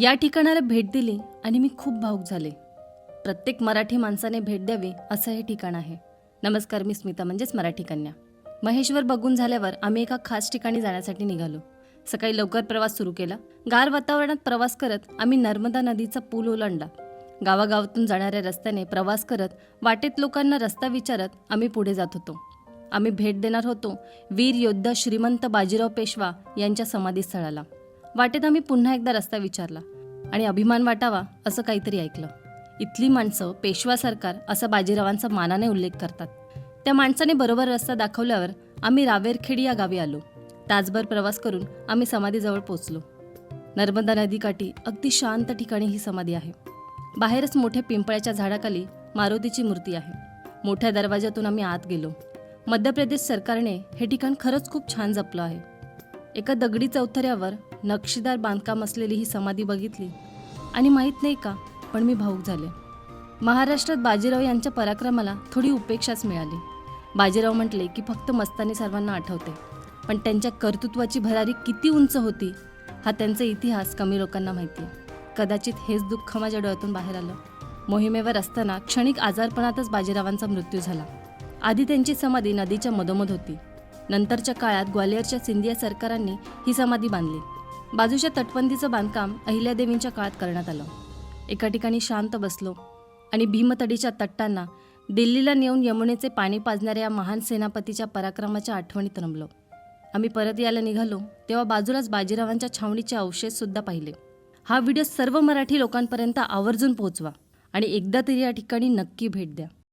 या ठिकाणाला भेट दिली आणि मी खूप भावूक झाले. प्रत्येक मराठी माणसाने भेट द्यावी असं हे ठिकाण आहे. नमस्कार मी स्मिता म्हणजेच मराठी कन्या. महेश्वर बघून झाल्यावर आम्ही एका खास ठिकाणी जाण्यासाठी निघालो. सकाळी लवकर प्रवास सुरू केला. गार वातावरणात प्रवास करत आम्ही नर्मदा नदीचा पूल ओलांडला. गावागावातून जाणाऱ्या रस्त्याने प्रवास करत वाटेत लोकांना रस्ता विचारत आम्ही पुढे जात होतो. आम्ही भेट देणार होतो वीर योद्धा श्रीमंत बाजीराव पेशवा यांच्या समाधीस्थळाला. वाटेत आम्ही पुन्हा एकदा रस्ता विचारला आणि अभिमान वाटावा असं काहीतरी ऐकलं. इथली माणसं पेशवा सरकार असा बाजीरावांचा मानाने उल्लेख करतात. त्या माणसाने बरोबर रस्ता दाखवल्यावर आम्ही रावेरखेडी या गावी आलो. तासभर प्रवास करून आम्ही समाधीजवळ पोचलो नर्मदा नदीकाठी अगदी शांत ठिकाणी ही समाधी आहे. बाहेरच मोठ्या पिंपळाच्या झाडाखाली मारुतीची मूर्ती आहे. मोठ्या दरवाजातून आम्ही आत गेलो. मध्य प्रदेश सरकारने हे ठिकाण खरंच खूप छान जपलं आहे. एका दगडी चौथऱ्यावर नक्षीदार बांधकाम असलेली ही समाधी बघितली. आणि माहीत नाही का पण मी भाऊक झाले. महाराष्ट्रात बाजीराव यांच्या पराक्रमाला थोडी उपेक्षाच मिळाली. बाजीराव म्हटले की फक्त मस्तानी सर्वांना आठवते. पण त्यांच्या कर्तृत्वाची भरारी किती उंच होती हा त्यांचा इतिहास कमी लोकांना माहिती आहे. कदाचित हेच दुःख माझ्या डोळ्यातून बाहेर आलं. मोहिमेवर असताना क्षणिक आजारपणातच बाजीरावांचा मृत्यू झाला. आधी त्यांची समाधी नदीच्या मधोमध होती. नंतरच्या काळात ग्वालियरच्या सिंधिया सरकारांनी ही समाधी बांधली. बाजूच्या तटबंदीचं बांधकाम अहिल्यादेवींच्या काळात करण्यात आलं. एका ठिकाणी शांत बसलो आणि भीमतडीच्या तट्टांना दिल्लीला नेऊन यमुनेचे पाणी पाजणाऱ्या या महान सेनापतीच्या पराक्रमाच्या आठवणीत रमलो. आम्ही परत यायला निघालो तेव्हा बाजूलाच बाजीरावांच्या छावणीचे अवशेष सुद्धा पाहिले. हा व्हिडिओ सर्व मराठी लोकांपर्यंत आवर्जून पोहोचवा आणि एकदा तरी या ठिकाणी नक्की भेट द्या.